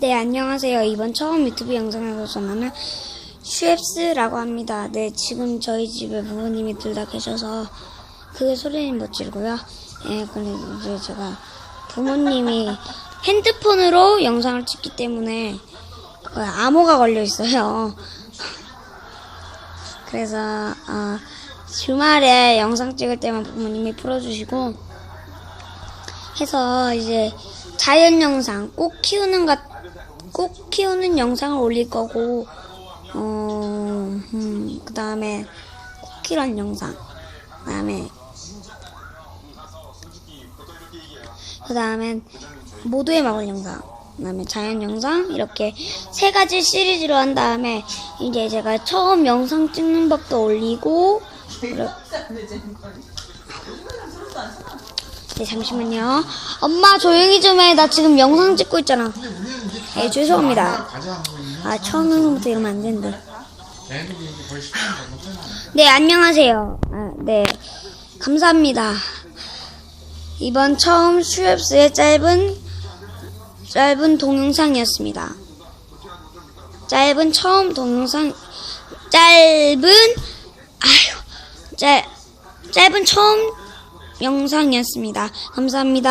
네, 안녕하세요. 이번 처음 유튜브 영상에서 전하는 슈앱스라고 합니다. 네, 지금 저희 집에 부모님이 둘 다 계셔서 그 소리는 못 지르고요. 예, 근데 이제 제가 부모님이 핸드폰으로 영상을 찍기 때문에 그 암호가 걸려 있어요. 그래서 어, 주말에 영상 찍을 때만 부모님이 풀어주시고 해서 이제 자연 영상 꼭 키우는 것, 꼭 키우는 영상을 올릴 거고 어, 음, 그 다음에 쿠키런 영상 그 다음에 그 다음엔 모두의 마을 영상 그 다음에 자연 영상 이렇게 세 가지 시리즈로 한 다음에 이제 제가 처음 영상 찍는 법도 올리고 네, 잠시만요. 엄마 조용히 좀 해. 나 지금 영상 찍고 있잖아. 네, 죄송합니다. 아, 처음부터 이러면 안 되는데. 네, 안녕하세요. 아, 네. 감사합니다. 이번 처음 슈앱스의 짧은, 짧은 동영상이었습니다. 짧은 처음 동영상, 짧은, 아유, 짧, 짧은 처음 영상이었습니다. 감사합니다.